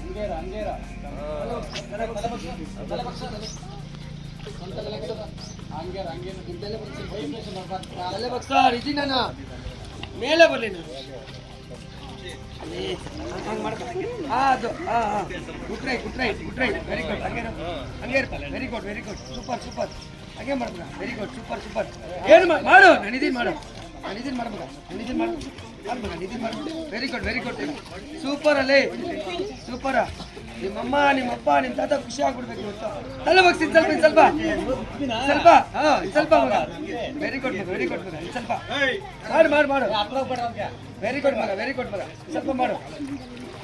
ಹಂಗೇರ ಹಂಗೇರ ಬಗ್ಸ ಇದ್ದೀನಿ ನಾನು. ಮೇಲೆ ಬರಲಿ ನಾನು ಅದು. Good good right very good very good very good super super very good super super ಏನು ಮಾಡು. ನಾನು ಇದೀನಿ ಮಾಡು. ನಾನು ಇದೀನಿ ಮಾಡ್ಬೇಡ ನಾನು ಮಾಡ್ಬೇಡ ಮಾಡು. ವೆರಿ ಗುಡ್ ವೆರಿ ಗುಡ್ ನಿಮ್ಮಮ್ಮ, ನಿಮ್ಮಪ್ಪ ನಿಮ್ಮ ತಾತ ಖುಷಿ ಆಗ್ಬಿಡ್ಬೇಕು ಇವತ್ತು. ತಲೆ ಬಗ್ಸಿ, ಸ್ವಲ್ಪ ಸ್ವಲ್ಪ. ಸ್ವಲ್ಪ. ಸ್ವಲ್ಪ ಮಗ. ವೆರಿ ಗುಡ್ ಮಗ ವೆರಿ ಗುಡ್ ಮಗ. ಸ್ವಲ್ಪ. ಮಾಡು ಮಾಡು ಮಾಡು. ವೆರಿ ಗುಡ್ ಮಗ ವೆರಿ ಗುಡ್ ಮಗ. ಸ್ವಲ್ಪ ಮಾಡು.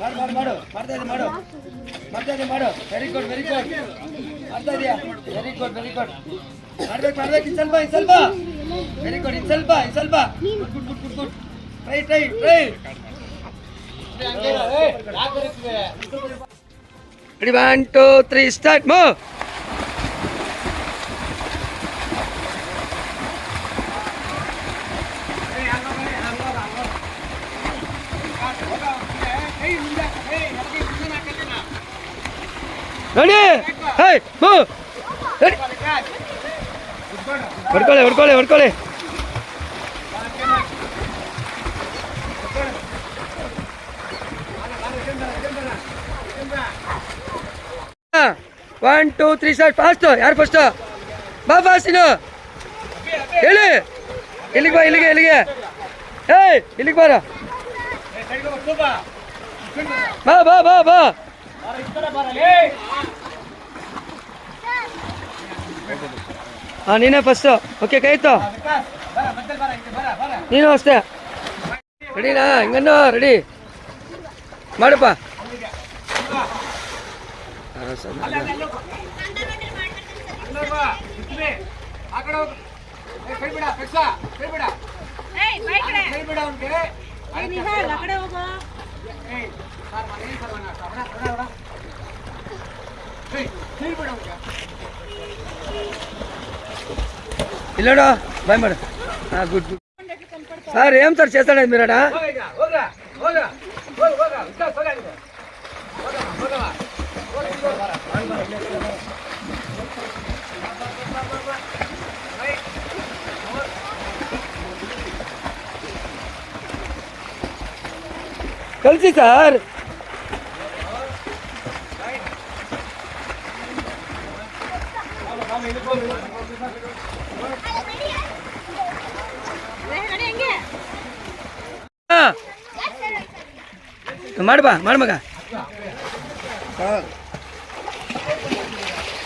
ಮಾಡು ಮಾಡು ಮಾಡು. ಮಾಡ್ತಾ ಇದೆ ಮಾಡು. ಮಾಡ್ತಾ ಇದೆ ಮಾಡು. ವೆರಿ ಗುಡ್ ವೆರಿ ಗುಡ್ ಮಾಡ್ತಾ ಇದೆಯಾ? ವೆರಿ ಗುಡ್ ವೆರಿ ಗುಡ್ ಮಾಡ್ಬೇಕು ಮಾಡ್ಬೇಕು. ಇನ್ ಸ್ವಲ್ಪ ಇನ್ ಸ್ವಲ್ಪ. ವೆರಿ ಗುಡ್ ಇನ್ ಸ್ವಲ್ಪ ಇನ್ ಸ್ವಲ್ಪ. Good good good good try try try ready one two three start ಮೋ ರೆಡಿ ಹೇ ಮೋ ರೆಡಿ ಹೊಡ್ಕೊಳ್ಳಿ ಹೊಡ್ಕೊಳ್ಳಿ ಹೊಡ್ಕೊಳ್ಳಿ. One two three start fast ಯಾರು ಫಸ್ಟ್ ಬಾ ಫಾಸ್ಟ್ ನೀನು ಹೇಳಿ. ಇಲ್ಲಿಗೆ ಬಾ, ಇಲ್ಲಿಗೆ ಇಲ್ಲಿಗೆ. ಏಯ್, ಇಲ್ಲಿಗೆ ಬಾರ. ಬಾ ಬಾ ಬಾ ಬಾ. ಹಾಂ, ನೀನೇ ಫಸ್ಟು ಓಕೆ ಕೈತು ನೀನು ಅಷ್ಟೇ. ರೆಡಿನಾ ಹಿಂಗನ್ನು ರೆಡಿ ಮಾಡಪ್ಪ. ಹಾಂ, ಸರಿ. ಏಯ್ ಬೈ ಕಡೆ ಏಯ್ ನಿಹಾಲ್ ಆ ಕಡೆ ಹೋಗೋ ఇల్లాడా భయం పడు గుడ్ గుడ్ సార్ ఏం సార్ చేస్తాడు మీరాడా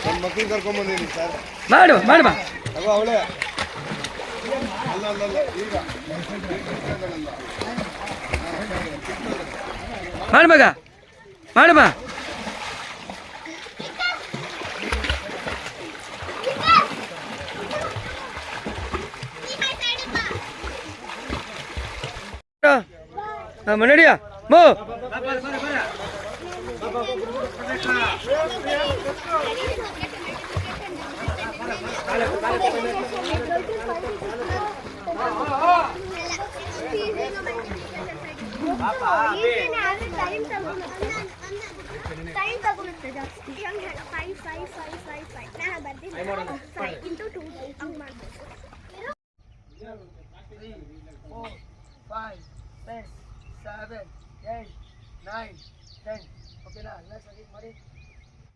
ನನ್ನ ಮಕ್ಕಳು ಕರ್ಕೊಂಬಂದಿದ್ದೀನಿ ಸರ್ ಮಾಡು ಮಾಡ್ಬಾ ಅವ ಅವಳೆ ಅಲ್ಲ ಅಲ್ಲ ಅಲ್ಲ ಈಗ மாடுமாக்கா மாடுமா முன்னாடியா? மோ. Oh, seven, eight, nine, ten. Okay na, let's again, Mari.